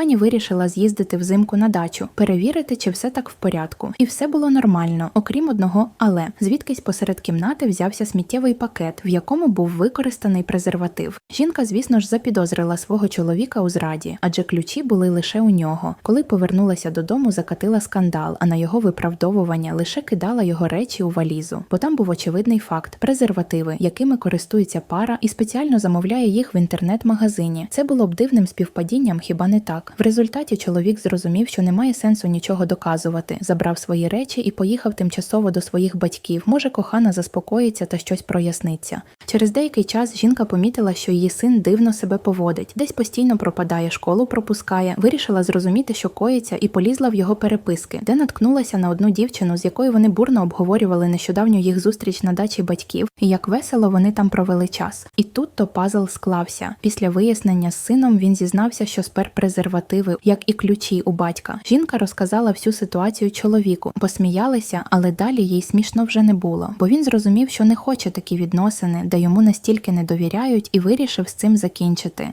Пані вирішила з'їздити взимку на дачу, перевірити, чи все так в порядку. І все було нормально, окрім одного але звідкись посеред кімнати взявся сміттєвий пакет, в якому був використаний презерватив. Жінка, звісно ж, запідозрила свого чоловіка у зраді, адже ключі були лише у нього. Коли повернулася додому, закатила скандал, а на його виправдовування лише кидала його речі у валізу, бо там був очевидний факт: презервативи, якими користується пара, і спеціально замовляє їх в інтернет-магазині. Це було б дивним співпадінням, хіба не так? В результаті чоловік зрозумів, що немає сенсу нічого доказувати, забрав свої речі і поїхав тимчасово до своїх батьків. Може, кохана заспокоїться та щось проясниться. Через деякий час жінка помітила, що її син дивно себе поводить, десь постійно пропадає, школу пропускає. Вирішила зрозуміти, що коїться, і полізла в його переписки, де наткнулася на одну дівчину, з якою вони бурно обговорювали нещодавню їх зустріч на дачі батьків, і як весело вони там провели час. І тут то пазл склався. Після вияснення з сином він зізнався, що спер презервативи, як і ключі у батька. Жінка розказала всю ситуацію чоловіку, посміялися, але далі їй смішно вже не було, бо він зрозумів, що не хоче такі відносини, де йому настільки не довіряють, і вирішив з цим закінчити.